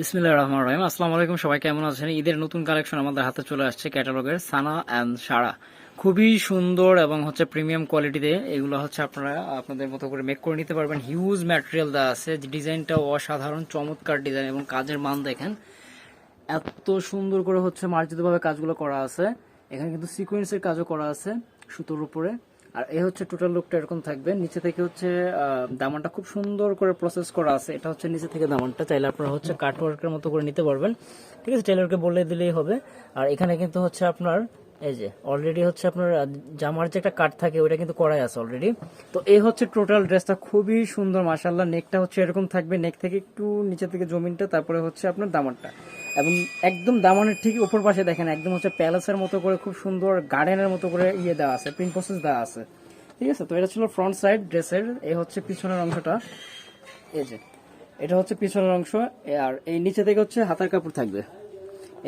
বিসমিল্লাহ রহমান রহিম। আসসালামু আলাইকুম, সবাই কেমন আছেন? ঈদের নতুন কালেকশন আমাদের হাতে চলে আসছে ক্যাটালগের সানা অ্যান্ড সারা। খুবই সুন্দর এবং হচ্ছে প্রিমিয়াম কোয়ালিটিতে এগুলো হচ্ছে আপনারা আপনাদের মতো করে মেক করে নিতে পারবেন। হিউজ ম্যাটেরিয়াল দেওয়া আছে। ডিজাইনটাও অসাধারণ, চমৎকার ডিজাইন এবং কাজের মান দেখেন। এত সুন্দর করে হচ্ছে মার্জিতভাবে কাজগুলো করা আছে। এখানে কিন্তু সিকোয়েন্সের কাজও করা আছে সুতোর উপরে। আর এই হচ্ছে টোটাল লুকটা এরকম থাকবে। নিচে থেকে হচ্ছে আহ, দামানটা খুব সুন্দর করে প্রসেস করা আছে। এটা হচ্ছে নিচে থেকে দামানটা। চাইলে আপনারা হচ্ছে কাটওয়ার্কের মতো করে নিতে পারবেন। ঠিক আছে? টেলারকে বলে দিলেই হবে। আর এখানে কিন্তু হচ্ছে আপনার এই যে অলরেডি হচ্ছে আপনার জামার যে একটা কাট থাকে, ওইটা কিন্তু করাই আছে অলরেডি তো এই হচ্ছে টোটাল ড্রেসটা খুবই সুন্দর মাসাল্লাহ নেকটা হচ্ছে এরকম থাকবে নেক থেকে একটু নিচে থেকে জমিনটা, তারপরে হচ্ছে আপনার দামানটা। এবং একদম দামানের ঠিক উপর পাশে দেখেন, একদম হচ্ছে প্যালেসের মতো করে, খুব সুন্দর গার্ডেনের মতো করে ইয়ে দেওয়া আছে প্রিন্ট প্রসেস দেওয়া আছে। ঠিক আছে? তো এটা ছিল ফ্রন্ট সাইড ড্রেসের এই হচ্ছে পিছনের অংশটা। এই যে, এটা হচ্ছে পিছনের অংশ, আর এই নিচে থেকে হচ্ছে হাতার কাপড় থাকবে।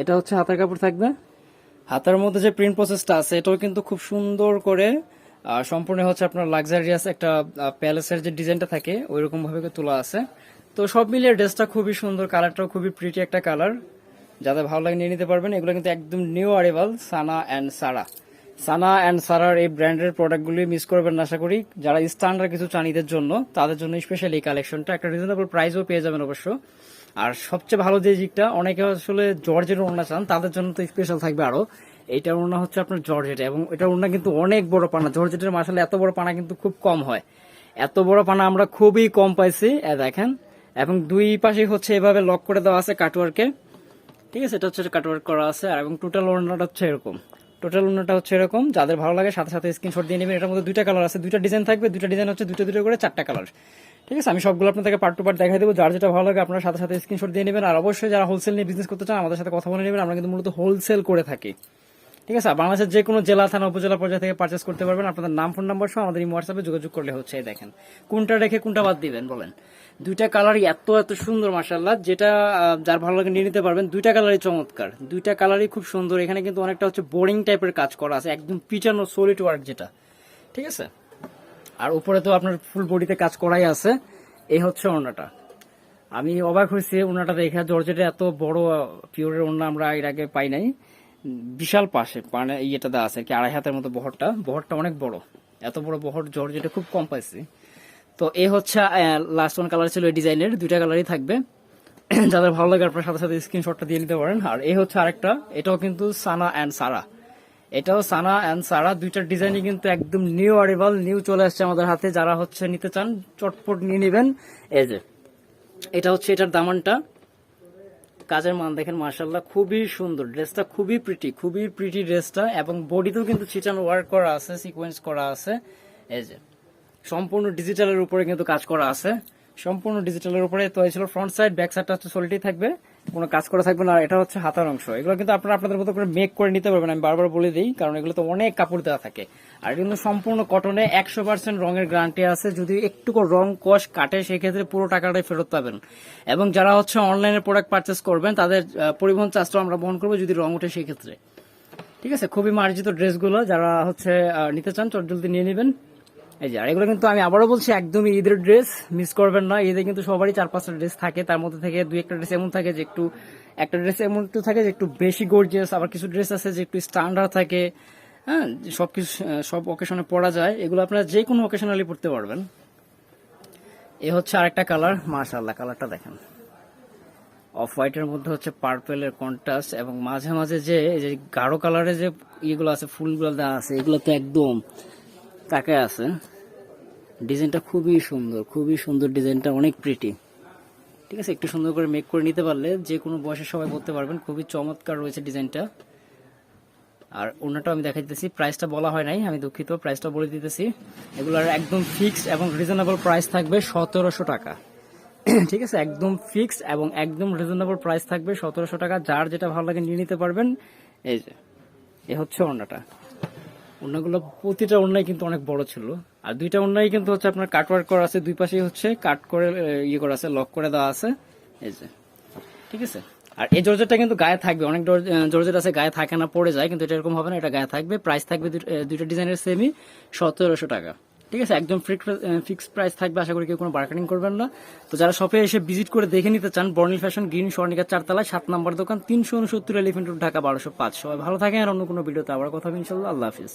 এটা হচ্ছে হাতার কাপড় থাকবে। হাতার মধ্যে যে প্রিন্ট প্রসেসটা আছে, এটাও কিন্তু খুব সুন্দর করে সম্পূর্ণ হচ্ছে আপনার লাক্সারিয়াস একটা প্যালেসের যে ডিজাইনটা থাকে ওই রকম ভাবে তোলা আছে। তো সব মিলিয়ে ড্রেসটা খুবই সুন্দর কালারটাও খুবই প্রিটি একটা কালার যাদের ভালো লাগে নিয়ে নিতে পারবেন, এগুলো কিন্তু একদম new arrival Sana and Sara Sana and সারার এই ব্র্যান্ডের প্রোডাক্টগুলি মিস করবেন না, আশা করি। যারা স্ট্যান্ডার্ড কিছু চান ঈদের জন্য, তাদের জন্য স্পেশাল এই কালেকশনটা একটা রিজনেবল প্রাইসও পেয়ে যাবেন অবশ্য। আর সবচেয়ে ভালো যে দিকটা অনেকে আসলে জর্জের ওড়না চান, তাদের জন্য তো স্পেশাল থাকবে আরও। এইটার ওড়না হচ্ছে আপনার জর্জেট, এবং এটা ওড়না কিন্তু অনেক বড় পানা। জর্জেটের মাসালে এত বড় পানা কিন্তু খুব কম হয়। এত বড় পানা আমরা খুবই কম পাইছি দেখেন। এবং দুই পাশে হচ্ছে এভাবে লক করে দেওয়া আছে কাটওয়ার্কে ঠিক আছে, এটা হচ্ছে কাটওয়ার্ক করা আছে, আর এবং টোটাল ওড়নাটা হচ্ছে এরকম। টোটাল ওড়নাটা হচ্ছে এরকম। যাদের ভালো লাগে, সাথে সাথে স্ক্রিনশট দিয়ে নেবেন। এটার মধ্যে দুইটা কালার আছে। দুইটা ডিজাইন থাকবে, দুইটা ডিজাইন হচ্ছে দুটো দুটো করে চারটা কালার ঠিক আছে? আমি সবগুলো আপনাদেরকে পার্ট টু পার্ট দেখাই দেবো। যার যেটা ভালো লাগে, আপনার সাথে সাথে স্ক্রিনশট দিয়ে নেবেন। আর অবশ্যই যারা হোলসেল নিয়ে বিজনেস করতে চান, আমাদের সাথে কথা বলে নেবেন। আমরা কিন্তু মূলত হোলসেল করে থাকি। ঠিক আছে? বাংলাদেশের যে কোনো জেলা, থানা, উপজেলা পর্যায়ে থেকে পার্চেস করতে পারবেন। আপনাদের নাম ফোন নাম্বার সহ আমাদের এই হোয়াটসঅ্যাপে যোগাযোগ করলে হচ্ছে দেখেন। কোনটা রেখে কোনটা বাদ দিবেন, বলেন। দুইটা কালারই এত এত সুন্দর মার্শাল্লাহ যেটা যার ভালো লাগে নিয়ে নিতে পারবেন। দুইটা কালারই চমৎকার। দুইটা কালারই খুব সুন্দর। এখানে কিন্তু অনেকটা হচ্ছে বোরিং টাইপের কাজ করা আছে। একদম পিটানো সলিড ওয়ার্ক যেটা। ঠিক আছে? আর উপরে তো আপনার ফুল বডিতে কাজ করাই আছে। এই হচ্ছে ওড়নাটা। আমি অবাক হয়েছি ওনাটা দেখে। জর্জেটে এত বড়, পিওরের ওড়না আমরা এর আগে পাই নাই। বিশাল পাশে মানে ইয়েটা দেওয়া আছে আর কি, আড়াই হাতের মতো বহরটা। বহরটা অনেক বড়। এত বড় বহর জর্জেটে খুব কম পাইছি। তো এই হচ্ছে লাস্ট ওয়ান কালার ছিল এই ডিজাইনের দুইটা কালারই থাকবে। যাদের ভালো লাগে আপনার সাথে সাথে স্ক্রিনশটটা দিয়ে নিতে পারেন। আর এই হচ্ছে আরেকটা, এটাও কিন্তু সানা অ্যান্ড সারা এটাও সানা অ্যান্ড সারা দুইটার ডিজাইনই কিন্তু একদম নিউ আরিভাল নিউ চলে আসছে আমাদের হাতে। যারা হচ্ছে নিতে চান, চটপট নিয়ে নেবেন। এই যে, এটা হচ্ছে এটার দামানটা। কাজের মান দেখেন মার্শাল্লাহ খুবই সুন্দর। ড্রেসটা খুবই প্রিটি খুবই প্রিটি ড্রেসটা এবং বডিতেও কিন্তু চিটান ওয়ার্ক করা আছে সিকোয়েন্স করা আছে। এই যে সম্পূর্ণ ডিজিটালের উপরে কিন্তু কাজ করা আছে। সম্পূর্ণ ডিজিটালের উপরে তো এই ছিল ফ্রন্ট সাইড ব্যাক সাইডটা হচ্ছে সলিডই থাকবে। কোনো কাজ করা থাকবে না, আর এটা হচ্ছে হাতার অংশ। এগুলো কিন্তু আপনারা আপনাদের মতো করে মেক করে নিতে পারবেন, আমি বারবার বলে দিই, কারণ এগুলো তো অনেক কাপড় দেওয়া থাকে। আর কিন্তু সম্পূর্ণ কটনে একশো পার্সেন্ট রঙের গ্যারান্টি আছে। যদি একটু করে রং কষ কাটে, সেক্ষেত্রে পুরো টাকাটাই ফেরত পাবেন। এবং যারা হচ্ছে অনলাইনে প্রোডাক্ট পারচেস করবেন, তাদের পরিবহন চার্জটা আমরা বহন করব যদি রং ওঠে সেই ক্ষেত্রে ঠিক আছে? খুবই মার্জিত ড্রেসগুলো যারা হচ্ছে নিতে চান, চট জলদি নিয়ে নেবেন। এই যে, আর এগুলো কিন্তু আমি আবারও বলছি, একদমই ঈদের ড্রেস মিস করবেন না। ঈদে কিন্তু সবারই চার পাঁচটা ড্রেস থাকে, তার মধ্যে থেকে দুই একটা ড্রেস এমন থাকে যে একটু, একটা ড্রেস এমন একটু থাকে যে একটু বেশি গর্জিয়াস আবার কিছু ড্রেস আছে যে একটু স্ট্যান্ডার্ড থাকে। হ্যাঁ সব কিছু সব অকেশনে পরা যায়। এগুলো আপনারা যে কোনো অকেশনালি পড়তে পারবেন। এ হচ্ছে আরেকটা কালার মাশাল্লাহ কালারটা দেখেন। অফ হোয়াইটের মধ্যে হচ্ছে পার্পেলের কন্ট্রাস্ট এবং মাঝে মাঝে যে গাঢ় কালারের যে ইয়েগুলো আছে, ফুলগুলো দেওয়া আছে, এগুলো তো একদম তাকে আছে। ডিজাইনটা খুবই সুন্দর খুবই সুন্দর ডিজাইনটা, অনেক প্রিটি ঠিক আছে, একটু সুন্দর করে মেক করে নিতে পারলে যে কোনো বয়সের সবাই পড়তে পারবেন, খুবই চমৎকার রয়েছে ডিজাইনটা। আর অন্যটা আমি দেখাই দিতেছি প্রাইসটা বলা হয় নাই, আমি দুঃখিত প্রাইসটা বলে দিতেছি। এগুলোর একদম ফিক্সড এবং রিজনেবল প্রাইস থাকবে সতেরোশো টাকা। ঠিক আছে, একদম ফিক্সড এবং একদম রিজনেবল প্রাইস থাকবে সতেরোশো টাকা। যার যেটা ভালো লাগে নিয়ে নিতে পারবেন। এই যে, এ হচ্ছে অন্যটা ওড়নাগুলো প্রতিটা অন্যায় কিন্তু অনেক বড় ছিল। আর দুইটা অন্যায় কিন্তু হচ্ছে আপনার কাট ওয়ার্ক করা আছে, দুই পাশেই হচ্ছে কাট করে ইয়ে করা আছে লক করে দেওয়া আছে। এই যে, ঠিক আছে? আর এই জর্জেটটা কিন্তু গায়ে থাকবে। অনেক জর্জেট আছে, গায়ে থাকে না, পড়ে যায়, কিন্তু এটা এরকম হবে না, এটা গায়ে থাকবে। প্রাইস থাকবে দুই- দুইটা ডিজাইনের সেমই সতেরোশো টাকা। ঠিক আছে, একদম ফিক্সড প্রাইস থাকবে, আশা করি কেউ কোনো বার্গেনিং করবেন না। তো যারা শপে এসে ভিজিট করে দেখে নিতে চান বর্নিল ফ্যাশন গ্রিন স্বর্ণিকা চারতলায়, সাত নম্বর দোকান, তিনশো উনসত্তর এলিফেন্ট রোড ঢাকা বারোশো পাঁচ। সবাই ভালো থাকেন, আর অন্য কোনো ভিডিওতে আবার কথা হবে ইনশাল্লাহ আল্লাহ হাফিজ।